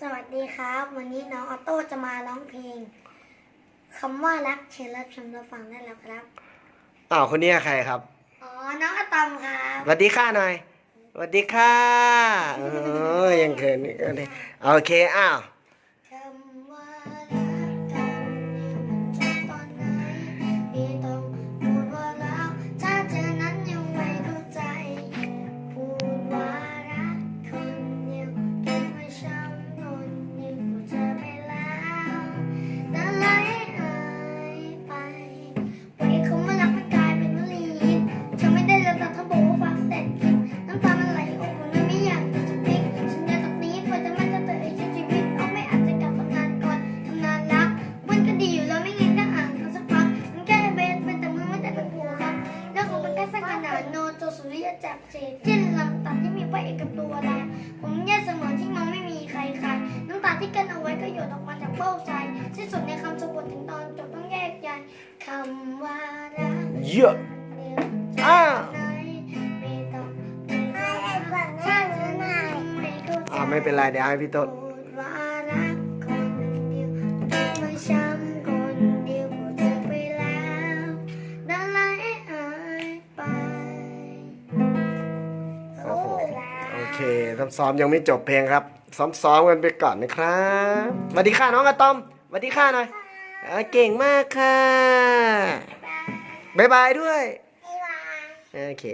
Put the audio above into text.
สวัสดีครับ วันนี้น้องออโต้จะมาร้องเพลงคำว่ารักเชิญรับชมรับฟังได้แล้วครับอ้าวคนนี้ใครครับ อ๋อน้องอะตอมครับสวัสดีค่ะหน่อยสวัสดีค่ะเออยังเขินอีกเลยโอเคอ้าว สุริยจักรเศษเช่นลำตัดที่มีพระเอกกับตัวดาผมแย่เสมอที่มองไม่มีใครใครน้ำตาที่กั้นเอาไว้ก็หยดออกมาจากเบ้าใจที่สุดในคำสะกดถึงตอนจบต้องแยกย้ายคำว่ารักเยอะอ้าวอ่าไม่เป็นไรเดี๋ยวให้พี่ต้น เคซ้อมๆยังไม่จบเพลงครับ ซ้อมๆกันไปก่อนนะครับสวัสดีค่ะน้องอะตอมสวัสดีค่ะหน่อยอ่าเก่งมากค่ะบ๊ายบายด้วยบ๊ายบายโอเค